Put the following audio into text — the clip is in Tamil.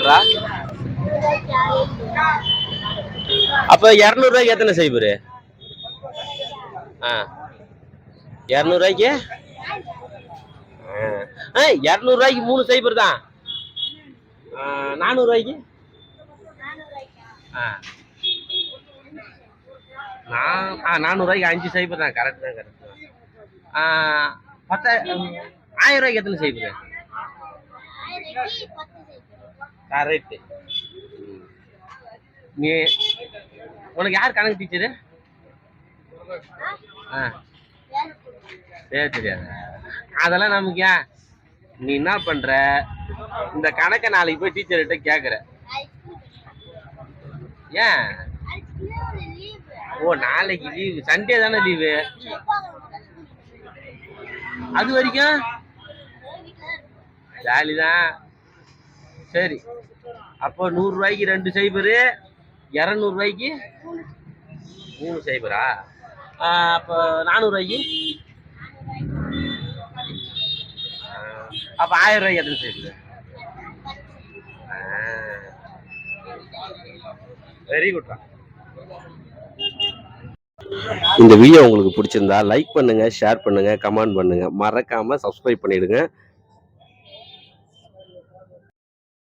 சைபர்ரா அப்ப இரநூறுவாய்க்கு எத்தனை சைபரு ஆ. இரநூறுவாய்க்கு ஆ. இரநூறுவாய்க்கு மூணு சைபர் தான் நானூறுவாய்க்கு ஆ. நான் ஆ நானூறுவாய்க்கு அஞ்சு சைபர் தான் கரெக்ட் தான் கரெக்ட் தான். ஆ, ஆயிரம் ரூபாய்க்கு எத்தனை சைபர் கரெக்ட். நீ உனக்கு யார் கணக்கு டீச்சரு ஆ. சரி தெரியாது. அதெல்லாம் நமக்கு ஏன் நீ என்ன பண்ற? இந்த கணக்கை நாளைக்கு போய் டீச்சர்கிட்ட கேட்குற ஏன்? ஓ நாளைக்கு லீவு சண்டே தானே லீவு அது வரைக்கும்? ஜாலி தான் சரி. அப்போ நூறுரூவாய்க்கு ரெண்டு சைபரு இரநூறுவாய்க்கு மூணு சைபரா? அப்போ நானூறுரூவாய்க்கு அப்போ ஆயிரம் ரூபாய்க்கு எத்தனை சைபரு? வெரி குட்ரா இந்த வீடியோ உங்களுக்கு பிடிச்சிருந்தா லைக் பண்ணுங்க ஷேர் பண்ணுங்க கமெண்ட் பண்ணுங்க. மறக்காம சப்ஸ்கிரைப் பண்ணிடுங்க.